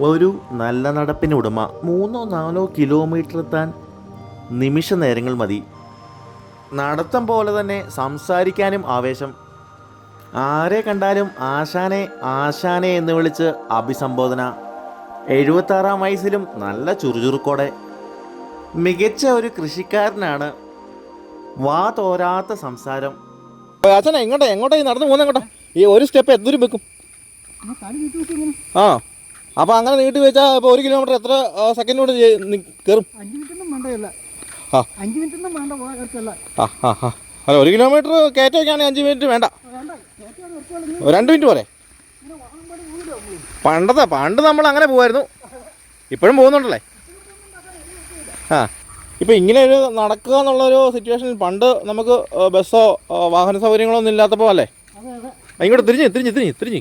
ഒരു നല്ല നടപ്പിന് ഉടമ മൂന്നോ നാലോ കിലോമീറ്റർ എത്താൻ നിമിഷ നേരങ്ങൾ മതി. നടത്തം പോലെ തന്നെ സംസാരിക്കാനും ആവേശം. ആരെ കണ്ടാലും ആശാനെ ആശാനെ എന്ന് വിളിച്ച് അഭിസംബോധന. എഴുപത്താറാം വയസ്സിലും നല്ല ചുറുചുറുക്കോടെ. മികച്ച ഒരു കൃഷിക്കാരനാണ്. വാ തോരാത്ത സംസാരം. അച്ഛനെ എങ്ങോട്ടാ എങ്ങോട്ടാ ഈ നടന്നു പോകുന്ന എങ്ങോട്ടാ? ഈ ഒരു സ്റ്റെപ്പ് എന്തൊരു വെക്കും. ആ. അപ്പോൾ അങ്ങനെ നീട്ടി വെച്ചാൽ ഇപ്പോൾ ഒരു കിലോമീറ്റർ എത്ര സെക്കൻഡ് കൊണ്ട് കയറും അഞ്ച് മിനിറ്റൊന്നും വേണ്ടതല്ല. ആ. അഞ്ച് മിനിറ്റൊന്നും വേണ്ട പോകത്തല്ല ആ ആ ആ. അല്ല ഒരു കിലോമീറ്റർ കയറ്റമൊക്കെയാണെങ്കിൽ അഞ്ച് മിനിറ്റ് വേണ്ട. രണ്ട് മിനിറ്റ് പോരെ. പണ്ടത്തെ പണ്ട് നമ്മൾ അങ്ങനെ പോവായിരുന്നു. ഇപ്പോഴും പോകുന്നുണ്ടല്ലേ? ആ. ഇപ്പോൾ ഇങ്ങനെ ഒരു നടക്കുക എന്നുള്ളൊരു സിറ്റുവേഷനിൽ പണ്ട് നമുക്ക് ബസ്സോ വാഹന സൗകര്യങ്ങളോ ഒന്നും ഇല്ലാത്തപ്പോൾ അല്ലേ ഇങ്ങോട്ട് തിരിഞ്ഞ് തിരിഞ്ഞ് തിരിഞ്ഞ് തിരിഞ്ഞ്.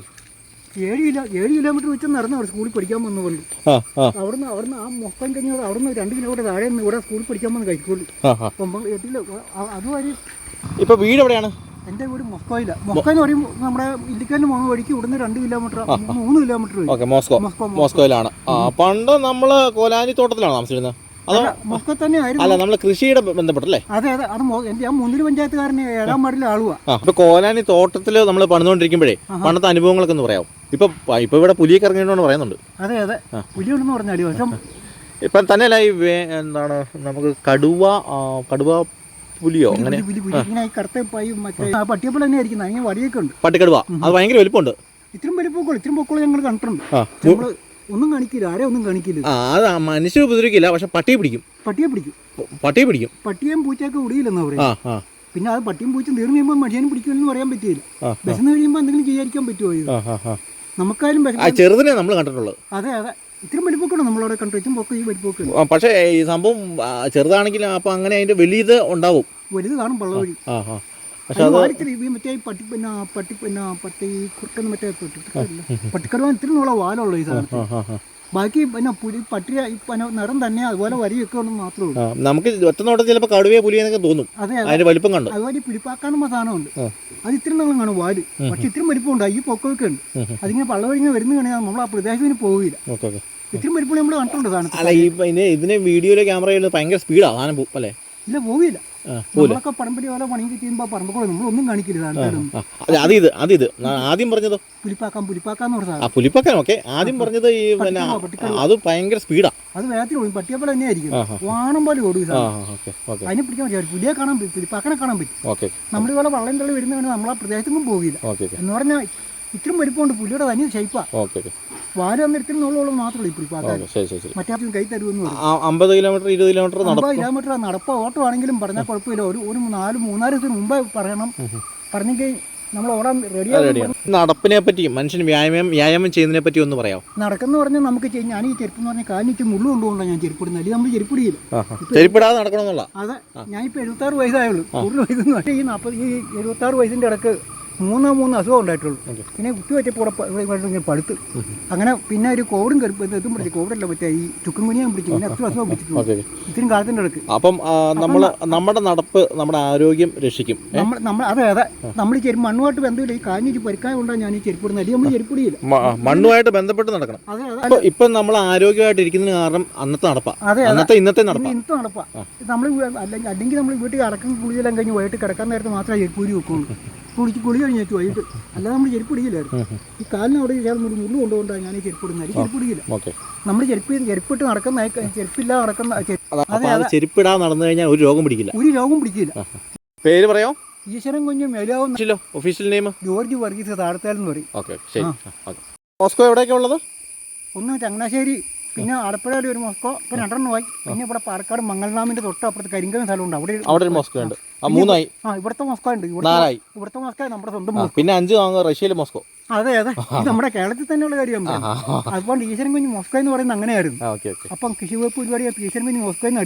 ഏഴ് കിലോ ഏഴ് കിലോമീറ്റർ വെച്ച് നടന്നു അവിടെ സ്കൂളിൽ പഠിക്കാൻ വന്നുകൊണ്ട് ആ ആ. അവിടുന്ന് അവിടുന്ന് ആ മൊത്തം കഴിഞ്ഞാൽ അവിടുന്ന് രണ്ട് കിലോമീറ്റർ താഴെ നിന്ന് ഇവിടെ സ്കൂളിൽ പഠിക്കാൻ വന്ന് കഴിക്കുള്ളൂ. അപ്പം എട്ടില്ല അതുവഴി ഇപ്പോൾ വീട് എവിടെയാണ്? എന്റെ വീട് മൊസ്കോയില. മൊക്ക എന്ന് പറയുമ്പോൾ നമ്മുടെ ഇല്ലിക്കലിന് പോകുന്ന വഴിക്ക് ഇവിടുന്ന് രണ്ട് കിലോമീറ്റർ മൂന്ന് കിലോമീറ്റർ മോസ്കോ. മോസ്കോ മോസ്കോയിലാണ്. പണ്ട് നമ്മൾ കോലാനി തോട്ടത്തിലാണ് താമസിച്ചിരുന്നത്. അതോ? അല്ല തന്നെ അല്ല നമ്മൾ കൃഷിയുടെ ബന്ധപ്പെട്ടല്ലേ? അതെ അതെ. അത് ഞാൻ മുന്നിൽ പഞ്ചായത്തുകാരന് ഏഴാം വാർഡിലെ ആളുവാ. ആ കോലാനി തോട്ടത്തിൽ നമ്മൾ പണിതുകൊണ്ടിരിക്കുമ്പോഴേ പണ്ടത്തെ അനുഭവങ്ങളൊക്കെ ഒന്ന് പറയാം ഇപ്പൊ ഇപ്പൊ ഇവിടെ പുലിയൊക്കെ ഇറങ്ങിയിട്ടുണ്ടെന്ന് പറയുന്നുണ്ട്. അതെ അതെ. പുലിയുണ്ടെന്ന് പറഞ്ഞാൽ പക്ഷെ ഇപ്പം തന്നെയല്ല ഈ എന്താണ് നമുക്ക് കടുവ കടുവ പുലിയോ അങ്ങനെ? പട്ടിയപ്പോൾ തന്നെ ആയിരിക്കുന്നത് അങ്ങനെ വടിയൊക്കെ ഉണ്ട്. പട്ടിക്കടുവ. അത് ഭയങ്കര വലിപ്പമുണ്ട്. ഇത്രയും വലിപ്പമൊക്കെ ഇത്രയും പൊക്കോളം ഞങ്ങൾ കണ്ടിട്ടുണ്ട്. നമ്മൾ ഒന്നും കാണിക്കില്ല. ആരെ ഒന്നും കാണിക്കില്ല. അത് മനുഷ്യർ ഉപദ്രവിക്കില്ല. പക്ഷെ പട്ടിയെ പിടിക്കും. പട്ടിയെ പിടിക്കും. പട്ടിയെ പിടിക്കും. പട്ടിയും പൂച്ചയൊക്കെ ഉടിയില്ലെന്നാ പറയും ആ ആ. പിന്നെ അത് പട്ടിയും പൂച്ചും തീർന്നു കഴിയുമ്പോൾ മനുഷ്യനും പിടിക്കുമെന്ന് പറയാൻ പറ്റിയില്ല ബസ് വിശന്ന് കഴിയുമ്പോൾ എന്തെങ്കിലും ചെയ്യാതിരിക്കാൻ പറ്റുമോ നമുക്കായാലും ആ ചെറുതിനെ നമ്മൾ കണ്ടിട്ടുള്ളത്. അതെ അതെ. ഇത്തിരി വലിപ്പൊക്കെയാണ് നമ്മളവിടെ കണ്ടു. പൊക്കം ഈ വലിപ്പൊക്കെ പക്ഷേ ഈ സംഭവം ചെറുതാണെങ്കിൽ ചെറുതാണെങ്കിലും അപ്പം അങ്ങനെ അതിന്റെ വലിയത് ഉണ്ടാവും. വലുത് കാണും പള്ളവഴി. ആ ആ. പക്ഷെ അത് ഈ മറ്റേ പട്ടി പിന്നെ പട്ടി പിന്നെ പട്ടി കുറുക്കെന്ന് മറ്റേ പട്ടിക്കടവ ഇത്തിരി വാലുള്ള ഈ സാധനം ബാക്കി പിന്നെ പുലി പട്ടി പിന്നെ നിറം തന്നെ അതുപോലെ വരിയൊക്കെ ഉണ്ടെന്ന് മാത്രമേ ഉള്ളൂ. നമുക്ക് ഒറ്റ നോട്ടം ചിലപ്പോൾ കടുവയെ പുലിയെന്നൊക്കെ തോന്നും. അതെ അതെ. അതിന്റെ വലിപ്പം കണ്ടു? അതുപോലെ ഈ പിടിപ്പാക്കാനുള്ള സാധനമുണ്ട്. അത് ഇത്രയും നാളും കാണും വാൽ. പക്ഷെ ഇത്രയും വലിപ്പമുണ്ട് ഈ പൊക്കമൊക്കെ ഉണ്ട്. അതിങ്ങനെ പള്ള വരുന്നു വരുന്ന കഴിഞ്ഞാൽ നമ്മൾ ആ പ്രദേശത്തിന് പോവില്ല ഇത്രയും വലിപ്പം നമ്മൾ കണ്ടിട്ടുണ്ട് സാധനം അല്ല ഈ ഇതിന് വീഡിയോയിലെ ക്യാമറയിൽ ഭയങ്കര സ്പീഡാണ് സാധനം അല്ലേ? ഇല്ല പോവില്ല. നമ്മളൊക്കെ പടംപടി പോലെ പണിയൊക്കെ ചെയ്യുമ്പോൾ പറമ്പക്കൂടെ നമ്മളൊന്നും കാണിക്കില്ല അത് ഇത് അത് ഇത്. ആദ്യം പറഞ്ഞതോ? പുലിപ്പാക്കാൻ പുലിപ്പാക്കാന്ന് പറഞ്ഞ ആ പുലിപ്പക്കൻ ഓക്കെ. ആദ്യം പറഞ്ഞത് ഈ പിന്നെ. അത് ഭയങ്കര സ്പീഡാ. അത് വേഗത്തിൽ ഓടും പട്ടിയെ പോലെ തന്നെ ആയിരിക്കും. ആഹാ. വാണം പോലെ ഓടും അതിനെ പിടിക്കാൻ പറ്റില്ല. പുലിയെ കാണാൻ പറ്റും പുലിപ്പാക്കനെ കാണാൻ പറ്റും. നമ്മൾ ഇതുപോലെ വള്ളം തള്ളി വരുന്ന വേണമെങ്കിൽ നമ്മൾ ആ പ്രദേശത്തൊന്നും പോകില്ല എന്ന് പറഞ്ഞാൽ ഇത്രയും വലിപ്പമുണ്ട് പുലിയുടെ തനി ഷൈപ്പാ ഓക്കെ ഓക്കെ. വാൽ വന്ന് ഇത്രയും നോളോളം മാത്രമേ ഈ പുലിപ്പാക്കാൻ ശരി ശരി ശരി. മറ്റേ കൈ തരുമെന്ന് പറയും. അമ്പത് കിലോമീറ്റർ ഇരുപത് കിലോമീറ്റർ അമ്പത് നടക്കും കിലോമീറ്റർ നടപ്പോ ഓട്ടോ ആണെങ്കിലും പറഞ്ഞാൽ കുഴപ്പമില്ല. ഒരു ഒരു നാല് മൂന്നാൽ ദിവസം മുമ്പേ പറയണം. പറഞ്ഞെങ്കിൽ നമ്മൾ ഓടാൻ റെഡിയാണ് നടപ്പിനെ പറ്റി മനുഷ്യൻ വ്യായാമം വ്യായാമം ചെയ്യുന്നതിനെ പറ്റി ഒന്ന് പറയാം നടക്കുന്ന പറഞ്ഞാൽ നമുക്ക് ഞാൻ ഈ ചെരുപ്പ് എന്ന് പറഞ്ഞാൽ കാലിച്ച് മുള്ളു കൊണ്ടുകൊണ്ടാണ് ഞാൻ ചെരുപ്പിടുന്നത്. അല്ലെങ്കിൽ നമ്മൾ ചെരുപ്പിടിയില്ല. ചെരുപ്പിടാതെ നടക്കണമെന്നുള്ള അതെ. ഞാനിപ്പോൾ എഴുപത്താറ് വയസ്സായുള്ളൂ. കൂടുതൽ വയസ്സെന്ന് പറഞ്ഞാൽ ഈ നാൽപ്പത് ഈ എഴുപത്താറ് വയസ്സിന്റെ ഇടയ്ക്ക് മൂന്നോ മൂന്ന് അസുഖം ഉണ്ടായിട്ടുള്ളൂ. പിന്നെ കുത്തി വെച്ചപ്പോൾ ഇവിടെ ഇവിടെ പടുത്ത് അങ്ങനെ പിന്നെ ഒരു കോവിഡും കരുപ്പ് ഇതും പിടിച്ചു കോവിഡല്ല മറ്റേ ഈ ചുക്കും കുനിയാൻ പിടിച്ചു പിന്നെ അത്ര അസുഖം പിടിച്ചിട്ടുണ്ട് ഇത്തിരി ഇത്രയും കാലത്തിന്റെ ഇടയ്ക്ക്. അപ്പം നമ്മൾ നമ്മുടെ നടപ്പ് നമ്മുടെ ആരോഗ്യം രക്ഷിക്കും? നമ്മൾ നമ്മൾ അതെ അതെ. നമ്മൾ ചെരുപ്പ് മണ്ണുമായിട്ട് ബന്ധമില്ല. ഈ കാഞ്ഞിച്ച് പരിക്കായ കൊണ്ടാണ് ഞാൻ ഈ ചെരുപ്പിടുന്നത് അല്ലെങ്കിൽ നമ്മൾ ചെരുപ്പിടിയില്ല മണ്ണുമായിട്ട് ബന്ധപ്പെട്ട് നടക്കണം. അതെ അതെ. ഇപ്പൊ നമ്മൾ ആരോഗ്യമായിട്ട് ഇരിക്കുന്നതിന് കാരണം അന്നത്തെ നടപ്പാ. അന്നത്തെ ഇന്നത്തെ നടപ്പ്. ഇന്നത്തെ നടപ്പാ. നമ്മൾ അല്ലെങ്കിൽ അല്ലെങ്കിൽ നമ്മൾ വീട്ടിൽ അടക്കം കുളിയെല്ലാം കഴിഞ്ഞ് വൈകിട്ട് കിടക്കാൻ നേരത്തെ മാത്രമേ ചെരുപ്പൂരി വെക്കുള്ളൂ. കുളിച്ച് കുളി കഴിഞ്ഞിട്ട് വൈകിട്ട് അല്ലാതെ നമ്മൾ ചെരുപ്പ് ഇടിക്കില്ലായിരുന്നു. ഈ കാലിന് അവിടെ ചേർന്ന് ഒരു മുള്ളു കൊണ്ടുകൊണ്ടാണ് ഞാൻ ഈ ചെരുപ്പിടുന്നത് അല്ലെങ്കിൽ ചെരുപ്പ് ഇടിക്കില്ല. നമ്മൾ ചെരുപ്പ് ചെരുപ്പിട്ട് നടക്കുന്ന ചെരുപ്പില്ലാതെ നടക്കുന്ന ചെരുപ്പിടാതെ നടന്നു കഴിഞ്ഞാൽ ഒരു രോഗം പിടിക്കില്ല. ഒരു രോഗം പിടിക്കില്ല. പേര് പറയോ? ഈശ്വരൻ കുഞ്ഞും ഒഫീഷ്യൽ നെയിം ജോർജ് വർഗീസ് താഴത്തേലെന്ന് പറയും. ഓക്കെ ശരി. ഓക്കെ. മോസ്കോ എവിടെയൊക്കെ ഉള്ളത്? ഒന്ന് ചങ്ങനാശ്ശേരി. പിന്നെ ആലപ്പുഴയിൽ ഒരു മോസ്കോ ഇപ്പൊ രണ്ടെണ്ണം ആയി. പിന്നെ ഇവിടെ പാലക്കാട് മംഗൾനാമിന്റെ തൊട്ട് അപ്പുറത്ത് കരിങ്കലം സ്ഥലമുണ്ട്. അവിടെ അവിടെ ഒരു മോസ്കോ ഉണ്ട്. ആ. മൂന്നായി. ആ ഇവിടുത്തെ മോസ്കോ ഉണ്ട്. ഇവിടുത്തെ നാലായി. ഇവിടുത്തെ മോസ്കോ നമ്മുടെ സ്വന്തം പിന്നെ അഞ്ച് റഷ്യയിലെ മോസ്കോ. അതെ അതെ. ഇത് നമ്മുടെ കേരളത്തിൽ തന്നെയുള്ള കാര്യം ആ അതുകൊണ്ട് ഈശ്വരൻ കുഞ്ഞ് മോസ്കോ എന്ന് പറയുന്നത് അങ്ങനെയായിരുന്നു. അപ്പം കൃഷി വകുപ്പ് ഒരുപാട് ഈശ്വരൻ കുഞ്ഞ് മോസ്കോ എന്ന്